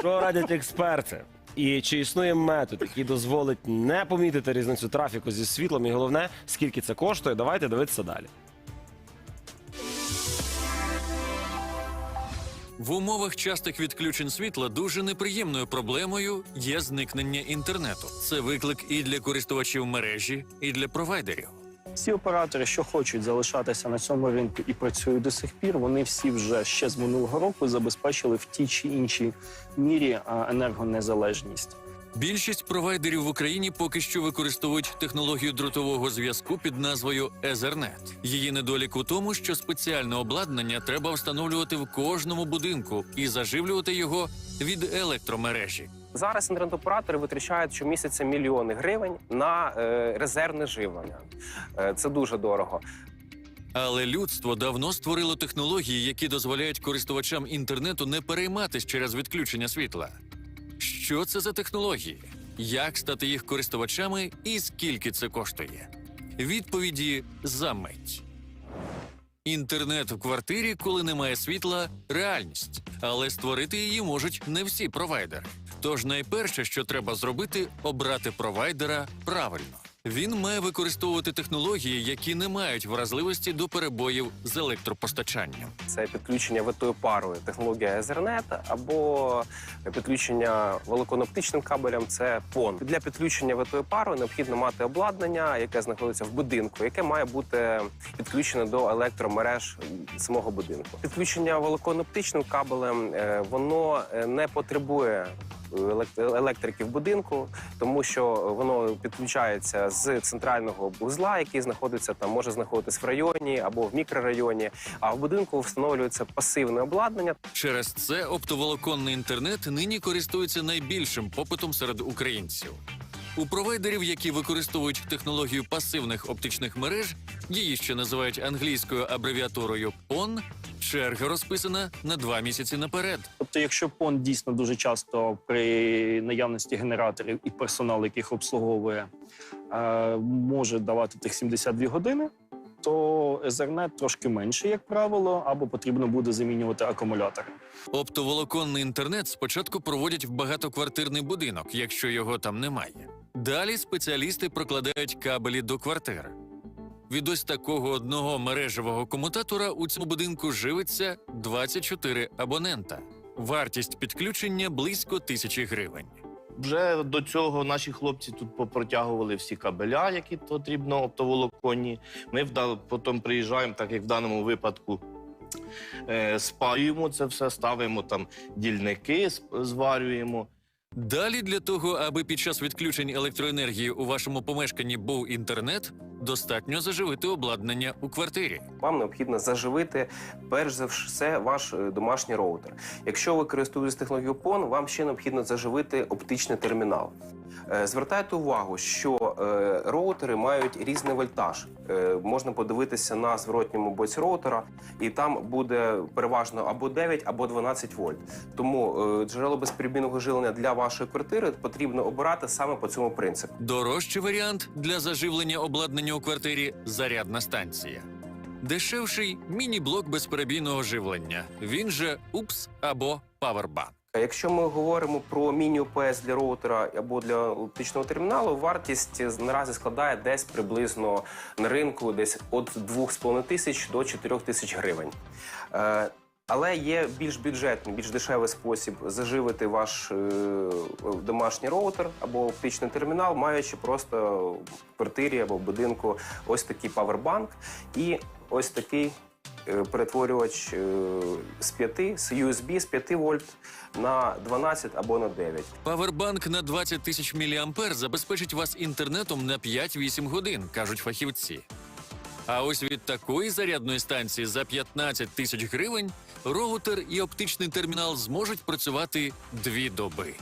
Що радять експерти? І чи існує метод, який дозволить не помітити різницю трафіку зі світлом? І головне, скільки це коштує? Давайте дивитися далі. В умовах частих відключень світла дуже неприємною проблемою є зникнення інтернету. Це виклик і для користувачів мережі, і для провайдерів. Всі оператори, що хочуть залишатися на цьому ринку і працюють до сих пір, вони всі вже ще з минулого року забезпечили в тій чи іншій мірі енергонезалежність. Більшість провайдерів в Україні поки що використовують технологію дротового зв'язку під назвою Ethernet. Її недолік у тому, що спеціальне обладнання треба встановлювати в кожному будинку і заживлювати його від електромережі. Зараз інтернет-оператори витрачають щомісяця мільйони гривень на е, резервне живлення. Е, це дуже дорого. Але людство давно створило технології, які дозволяють користувачам інтернету не перейматись через відключення світла. Що це за технології? Як стати їх користувачами і скільки це коштує? Відповіді за мить. Інтернет в квартирі, коли немає світла, реальність, але створити її можуть не всі провайдери. Тож найперше, що треба зробити, обрати провайдера правильно. Він має використовувати технології, які не мають вразливості до перебоїв з електропостачанням. Це підключення витою парою, технологія Ethernet або підключення волоконоптичним кабелем. Це PON. Для підключення витою парою необхідно мати обладнання, яке знаходиться в будинку, яке має бути підключене до електромереж самого будинку. Підключення волоконоптичним кабелем е, воно е, не потребує електрики в будинку, тому що воно підключається з центрального вузла, який знаходиться там, може знаходитись в районі або в мікрорайоні. А в будинку встановлюється пасивне обладнання. Через це оптоволоконний інтернет нині користується найбільшим попитом серед українців. У провайдерів, які використовують технологію пасивних оптичних мереж, її ще називають англійською абревіатурою PON, черга розписана на два місяці наперед. Тобто, якщо ПОН дійсно дуже часто при наявності генераторів і персоналу, яких обслуговує, е, може давати тих 72 години, то Ethernet трошки менше, як правило, або потрібно буде замінювати акумулятор. Оптоволоконний інтернет спочатку проводять в багатоквартирний будинок, якщо його там немає. Далі спеціалісти прокладають кабелі до квартир. Від ось такого одного мережевого комутатора у цьому будинку живиться 24 абонента. Вартість підключення близько тисячі гривень. Вже до цього наші хлопці тут попротягували всі кабеля, які потрібно оптоволоконні. Ми вда- потім приїжджаємо, так як в даному випадку. е, Спаюємо це все, ставимо там дільники, зварюємо. Далі для того, аби під час відключень електроенергії у вашому помешканні був інтернет, достатньо заживити обладнання у квартирі. Вам необхідно заживити перш за все ваш е, домашній роутер. Якщо ви користуєтесь технологією PON, вам ще необхідно заживити оптичний термінал. Е, Звертайте увагу, що е, роутери мають різний вольтаж. Можна подивитися на зворотньому боці роутера, і там буде переважно або 9, або 12 вольт. Тому джерело безперебійного живлення для вашої квартири потрібно обирати саме по цьому принципу. Дорожчий варіант для заживлення обладнання у квартирі зарядна станція. Дешевший міні-блок безперебійного живлення. Він же УПС або Powerbank. Якщо ми говоримо про міні-ОПС для роутера або для оптичного терміналу, вартість наразі складає десь приблизно на ринку десь від 2,5 тисяч до 4 тисяч гривень. Але є більш бюджетний, більш дешевий спосіб заживити ваш е, домашній роутер або оптичний термінал, маючи просто в квартирі або в будинку ось такий павербанк і ось такий е, перетворювач е, з 5, з USB з 5 вольт на 12 або на 9. Павербанк на 20 тисяч мА забезпечить вас інтернетом на 5-8 годин, кажуть фахівці. А ось від такої зарядної станції за 15 тисяч гривень роутер і оптичний термінал зможуть працювати дві доби.